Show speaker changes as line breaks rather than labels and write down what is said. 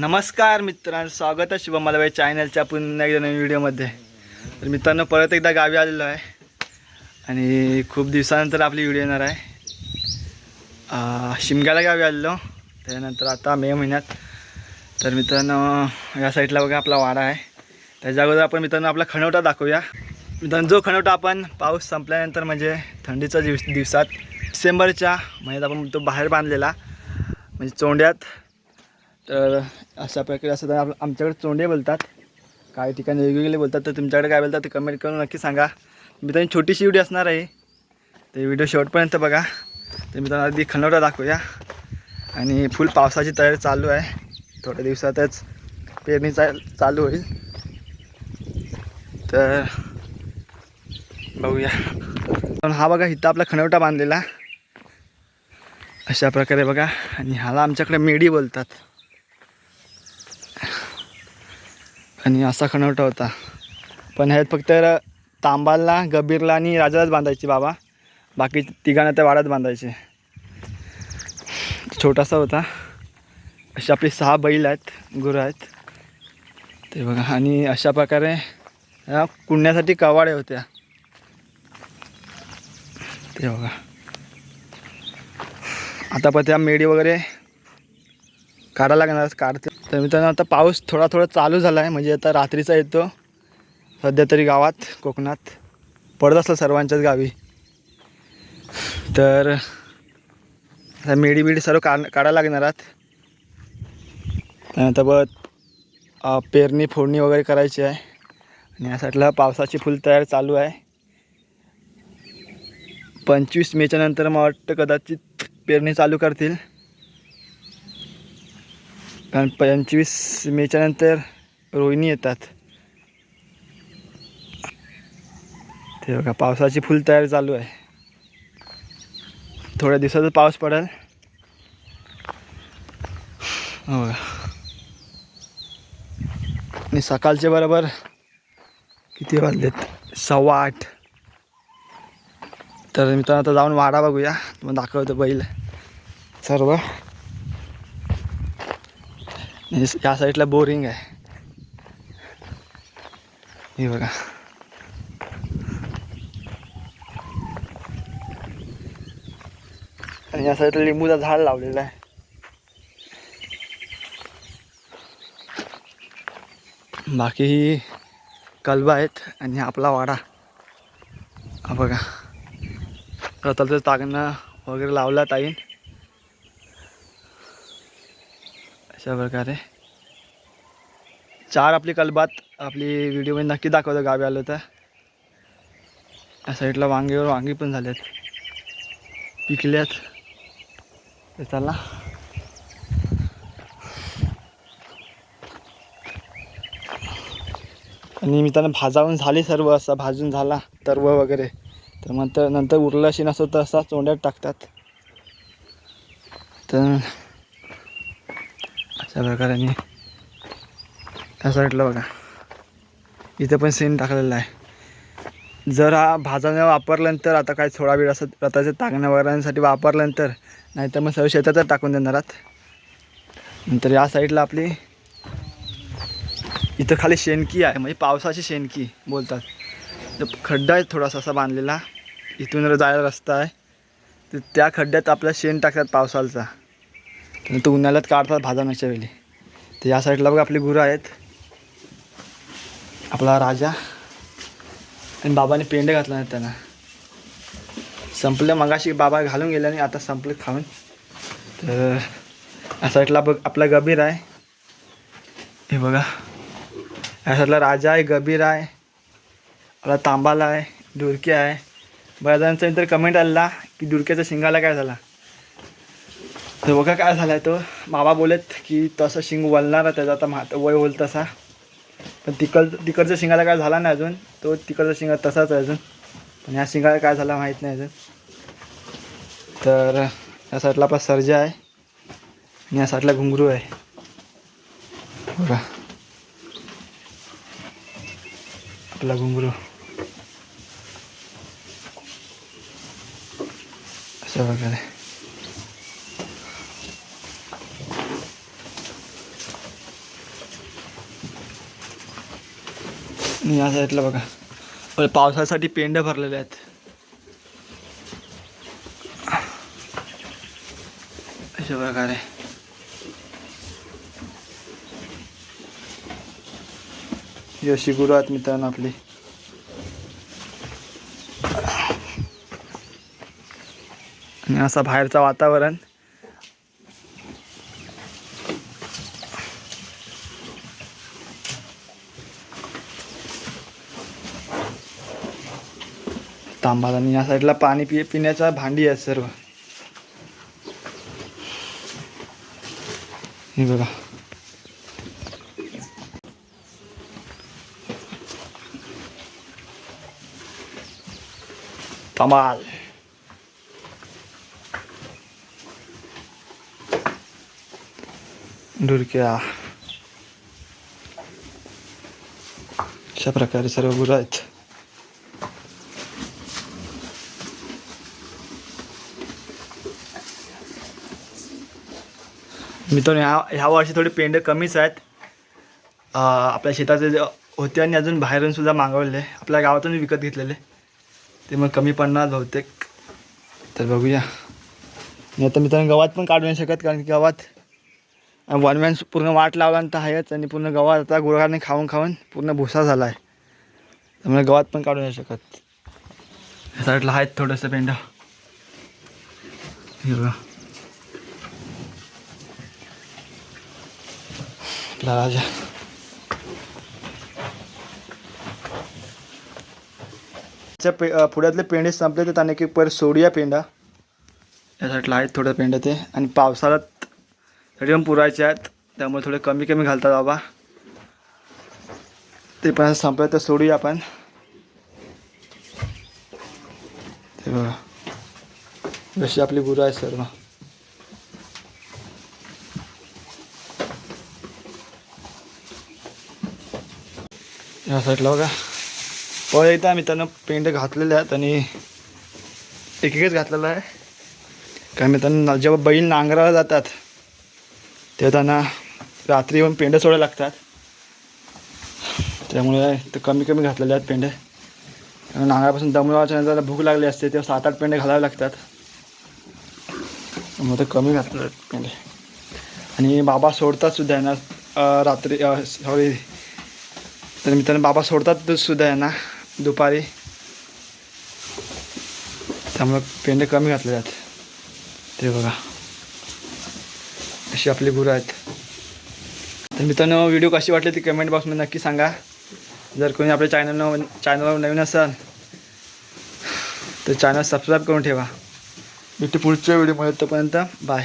नमस्कार मित्रांनो स्वागत आहे शुभम मला चॅनलच्या पुन्हा एकदा नवीन व्हिडिओमध्ये. तर मित्रांनो परत एकदा गावी आलेलो आहे आणि खूप दिवसानंतर आपली व्हिडिओ येणार आहे. शिमग्याला गावी आलेलो. त्यानंतर आता मे महिन्यात. तर मित्रांनो या साईडला बघा आपला वाडा आहे. त्याच्या अगोदर आपण मित्रांनो आपला खणवटा दाखवूया. मित्रांनो जो खणवटा आपण पाऊस संपल्यानंतर म्हणजे थंडीच्या दिवस दिवसात डिसेंबरच्या महिन्यात आपण तो बाहेर बांधलेला म्हणजे चोंड्यात तर अशा प्रकारे असं तर आप- आमच्याकडे चोंडे बोलतात. काही ठिकाणी वेगवेगळे बोलतात. तर तुमच्याकडे काय बोलतात ते कमेंट करून नक्की सांगा. मी तर छोटीशी व्हिडिओ असणार आहे. ते व्हिडिओ शेवटपर्यंत बघा. तर मी तर आधी खनवटा दाखवूया. आणि फुल पावसाची तयारी चालू आहे. थोड्या दिवसातच पेरणी चा चालू होईल. तर बघूया. पण हा बघा इथं आपला खणवटा बांधलेला. अशा प्रकारे बघा. आणि ह्याला आमच्याकडे मेडी बोलतात. आणि असा खणवटा होता. पण ह्यात फक्त तांबाला गबीरला आणि राजालाच बांधायचे बाबा. बाकी तिघांना त्या वाड्यात बांधायचे. छोटासा होता. असे आपले सहा बैल आहेत गुरं आहेत. ते बघा. आणि अशा प्रकारे ह्या कुंडण्यासाठी कवाड्या होत्या. ते बघा. आता पण त्या मेडी वगैरे काढायला लागणार काढते तर मित्रांनो आता पाऊस थोडा थोडा चालू झाला आहे म्हणजे आता रात्रीचा येतो. सध्या तरी गावात कोकणात. पडत असलं सर्वांच्याच गावी. तर मेडी बिडी सर्व काढ काढायला लागणार आहात. त्यानंतर बघ पेरणी फोडणी वगैरे करायची आहे. आणि या साईडला पावसाची फुल तयार चालू आहे. पंचवीस मेच्या नंतर मला वाटतं कदाचित पेरणी चालू करतील. कारण पंचवीस मेच्या नंतर रोहिणी येतात. ते बघा पावसाची फुल तयारी चालू आहे. थोड्या दिवसातच पाऊस पडेल. हो आणि सकाळचे बरोबर किती वाजलेत? सव्वा आठ. तर मित्रांनो आता जाऊन वाडा बघूया. मग दाखवतो बैल. सर्व. म्हणजे या साईडला बोरिंग आहे. हे बघा. आणि या साईडला लिंबूचा झाड लावलेलं आहे. बाकी ही कलबा आहेत आणि आपला वाडा. हा बघा. रताचं तागणं वगैरे लावला ताईन. अशा प्रकारे. चार आपली कलबात आपली व्हिडिओमध्ये नक्की दाखवतो गावी आलो तर. या साईडला वांगेवर वांगी पण झाल्यात. पिकल्यात. तर चला. आणि मी त्यांना भाजावून झाली सर्व असा भाजून झाला तरव वगैरे. तर मग नंतर उरलं अशी नसतं तर असा चोंड्यात टाकतात. तर अशा प्रकाराने या साईडला बघा. इथं पण सीन टाकलेला आहे. जर हा भाजाने वापरल्यानंतर आता काय थोडा वेळ असं रथाच्या तागण्या वगैरेसाठी वापरल्यानंतर नाहीतर मग सर्व शेतातच टाकून देणार आहात. नंतर या साईडला आपली इथं खाली शेणकी आहे म्हणजे पावसाची शेणकी बोलतात. तर खड्डा आहे थोडासा असा बांधलेला. इथून जायला रस्ता आहे. तर त्या खड्ड्यात आपल्या शेण टाकतात पावसाचा तो उन्हाळ्यात काढतात भाजणाच्या वेळी. तर या साईडला बघा आपली गुरं आहेत. आपला राजा आणि बाबाने पेंडे घातला नाही त्यांना. संपलं मगाशी बाबा घालून गेले आणि आता संपलं खाऊन. तर या साईडला बघ आपला गबीर आहे. हे बघा. या साईडला राजा आहे गबीर आहे. आपला तांबाला आहे डुरकी आहे. बऱ्याच जणांचा नंतर कमेंट आलेला की डुरक्याच्या शिंगाला काय झाला? तर बघा काय झाला आहे तो. मामा बोलत की तसं शिंग वलणार आहे त्याचा आता म्हात वय होईल तसा. पण तिकड तिकडच्या शिंगाला काय झाला नाही अजून. तो तिकडचा शिंगा तसाच आहे अजून. पण ह्या शिंगाला काय झाला माहीत नाही अजून. तर या साईडला पण सर्जा आहे. आणि या साईडला घुंगरू आहे. बघा. आपला घुंगरू. असं प्रकारे आणि या साईडला बघा. पावसासाठी पेंड भरलेले आहेत. अशा प्रकारे. ही अशी गुरु आहेत मित्रांनो आपली. आणि असं बाहेरचं वातावरण. तांबाला आणि या साईडला पाणी पि पिण्याचा भांडी आहेत सर्व. हे बघा. कमाल. डुरक्या अशा प्रकारे सर्व गुरं आहेत. मित्रांनो ह्या ह्या वर्षी थोडी पेंड कमीच आहेत. आपल्या शेताचे जे होते आणि अजून बाहेरून सुद्धा मागवलेले आपल्या गावातून विकत घेतलेले. ते मग कमी पडणार बहुतेक. तर बघूया. मी आता मित्रांनो गवात पण काढू नाही शकत कारण की गवात वनमॅन पूर्ण वाट लावल्यानंतर आहेच आणि पूर्ण गवात आता गुराने खाऊन खाऊन पूर्ण भुसा झाला आहे त्यामुळे गवात पण काढू नाही शकत. साईडला आहेत थोडंसं पेंड. हिरवा आपला राजा च्या पे पुढ्यातले पेंडे संपले तर त्याने एक परत सोडूया पेंडा. या साईडला आहेत थोडं पेंड ते. आणि पावसाळ्यात तरी पण पुरायचे आहेत. त्यामुळे थोडे कमी कमी घालतात बाबा. ते पण संपलं तर सोडूया आपण. ते बघा. जशी आपली गुरं आहे सर्व. या साईडला बघा. पळ इथं आम्ही त्यांना पेंट घातलेले आहेत आणि एक एकच घातलेला आहे. कारण मित्रांनो जेव्हा बैल नांगराला जातात तेव्हा त्यांना रात्री येऊन पेंडे सोडायला लागतात. त्यामुळे ते कमी कमी घातलेले आहेत पेंडे कारण नांगरापासून दमलावाच्या त्याला भूक लागली असते तेव्हा सात आठ पेंडे घालावे लागतात. मग ते कमी घातलेले आहेत पेंडे आणि बाबा सोडतात सुद्धा यांना रात्री सॉरी तर मित्रांनो बाबा सोडतात सुद्धा यांना दुपारी. त्यामुळं पेंड कमी घातले जात. ते बघा. अशी आपली गुरं आहेत. तर मित्रांनो व्हिडिओ कशी वाटली ती कमेंट बॉक्समध्ये नक्की सांगा. जर कोणी आपल्या चॅनल चॅनलवर नवीन असाल तर चॅनल सबस्क्राईब करून ठेवा. भेटू पुढच्या व्हिडिओमध्ये तोपर्यंत बाय